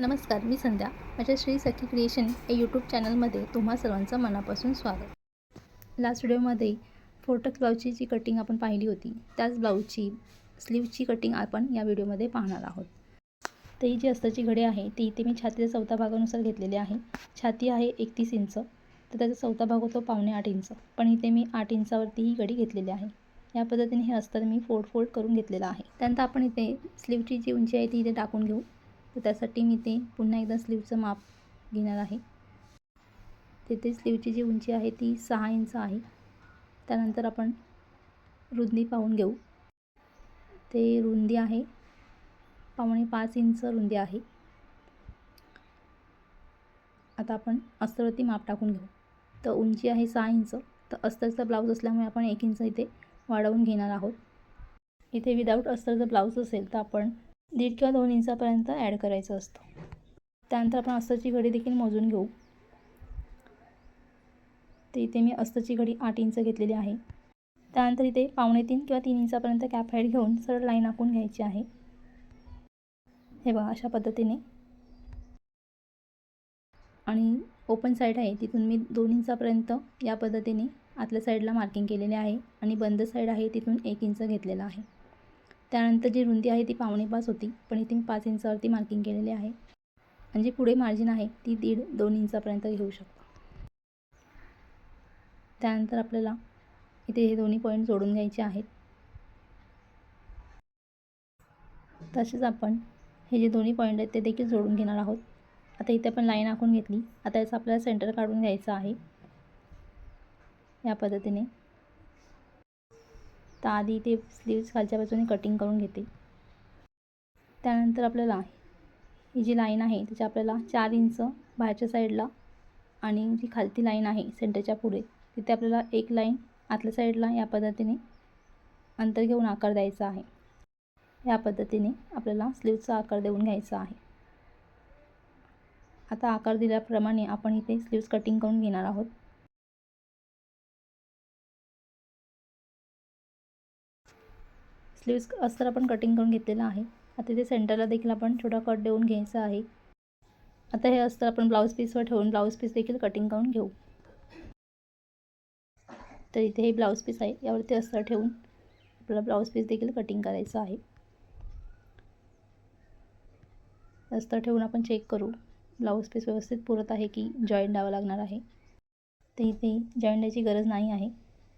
नमस्कार मी संध्या. माझ्या श्री सखी क्रिएशन या यूट्यूब चॅनलमध्ये तुम्हा सर्वांचं मनापासून स्वागत. लास्ट व्हिडिओमध्ये फोटक ब्लाऊजची जी कटिंग आपण पाहिली होती त्याच ब्लाऊजची स्लीवची कटिंग आपण या व्हिडिओमध्ये पाहणार आहोत. तर ही जी अस्ताची घडी आहे ती इथे मी छातीच्या चौथा भागानुसार घेतलेली आहे. छाती आहे एकतीस इंच तर त्याचा चौथा भाग होतो पावणे आठ इंच. पण इथे मी आठ इंचावरती ही घडी घेतलेली आहे. या पद्धतीने हे अस्तर मी फोल्ड फोल्ड करून घेतलेलं आहे. त्यानंतर आपण इथे स्लीवची जी उंची आहे ती इथे टाकून घेऊ. तर त्यासाठी मी ते पुन्हा एकदा स्लीवचं माप घेणार आहे. तिथे स्लीवची जी उंची आहे ती सहा इंच आहे. त्यानंतर आपण रुंदी पाहून घेऊ. ते रुंदी आहे. पावणे पाच इंच रुंदी आहे. आता आपण अस्तरवरती माप टाकून घेऊ. तर उंची आहे सहा इंच. तर अस्तरचा ब्लाऊज असल्यामुळे आपण एक इंच इथे वाढवून घेणार आहोत. इथे विदाऊट अस्तरचा ब्लाऊज असेल तर आपण दीड किंवा दोन इंचापर्यंत ॲड करायचं असतं. त्यानंतर आपण अस्ताची घडी देखील मोजून घेऊ. तर इथे मी अस्ताची घडी आठ इंच घेतलेली आहे. त्यानंतर इथे पावणे तीन किंवा तीन इंचापर्यंत कॅप हाईट घेऊन सरळ लाईन आखून घ्यायची आहे. हे बघा अशा पद्धतीने. आणि ओपन साईड आहे तिथून मी दोन इंचापर्यंत या पद्धतीने आतल्या साईडला मार्किंग केलेले आहे. आणि बंद साईड आहे तिथून एक इंच घेतलेला आहे. त्यानंतर जी रुंदी आहे ती पावणे पाच होती पण इथे मी पाच इंचावरती मार्किंग केलेली आहे. आणि जी पुढे मार्जिन आहे ती दीड दोन इंचापर्यंत घेऊ शकतो. त्यानंतर आपल्याला इथे हे दोन्ही पॉईंट जोडून घ्यायचे आहेत. तसेच आपण हे जे दोन्ही पॉईंट आहेत ते देखील जोडून घेणार आहोत. आता इथे आपण लाईन आखून घेतली. आता याचं आपल्याला सेंटर काढून घ्यायचं आहे. या पद्धतीने तर आधी ते स्लीव्स खालच्या बाजूने कटिंग करून घेते. त्यानंतर आपल्याला ही जी लाईन आहे त्याची आपल्याला चार इंच बाहेरच्या साईडला आणि जी खालती लाईन आहे सेंटरच्या पुढे तिथे आपल्याला एक लाईन आतल्या साईडला या पद्धतीने अंतर घेऊन आकार द्यायचा आहे. या पद्धतीने आपल्याला स्लीवचा आकार देऊन घ्यायचा आहे. आता आकार दिल्याप्रमाणे आपण इथे स्लीव्स कटिंग करून घेणार आहोत. स्लीव्स अस्तर आपण कटिंग करून घेतलेलं आहे. आता इथे सेंटरला देखील आपण छोटा कट देऊन घ्यायचा आहे. आता हे अस्तर आपण ब्लाऊज पीसवर ठेवून ब्लाऊज पीस देखील कटिंग करून घेऊ. तर इथे हे ब्लाऊज पीस आहे. यावरती अस्तर ठेवून आपल्याला ब्लाऊज पीस देखील कटिंग करायचं आहे. अस्तर ठेवून आपण चेक करू. ब्लाऊज पीस व्यवस्थित पुरत आहे की जॉईंट द्यावं लागणार आहे. तर इथे जॉईंट द्यायची गरज नाही आहे.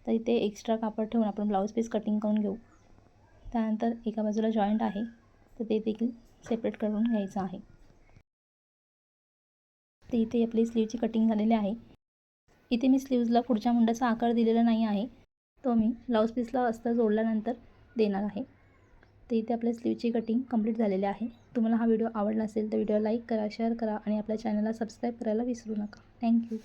तर इथे एक्स्ट्रा कापड ठेवून आपण ब्लाऊज पीस कटिंग करून घेऊ. त्यानंतर एका बाजूला जॉईंट आहे तर ते देखील सेपरेट करून घ्यायचं आहे. तर इथे आपली स्लीवची कटिंग झालेली आहे. इथे मी स्लीव्जला पुढच्या मुंडाचा आकार दिलेला नाही आहे. तो मी ब्लाऊज पीसला अस्तर जोडल्यानंतर देणार आहे. तर इथे आपल्या स्लीवची कटिंग कंप्लीट झालेली आहे. तुम्हाला हा व्हिडिओ आवडला असेल तर व्हिडिओ लाईक करा शेअर करा आणि आपल्या चॅनलला सबस्क्राईब करायला विसरू नका. थँक्यू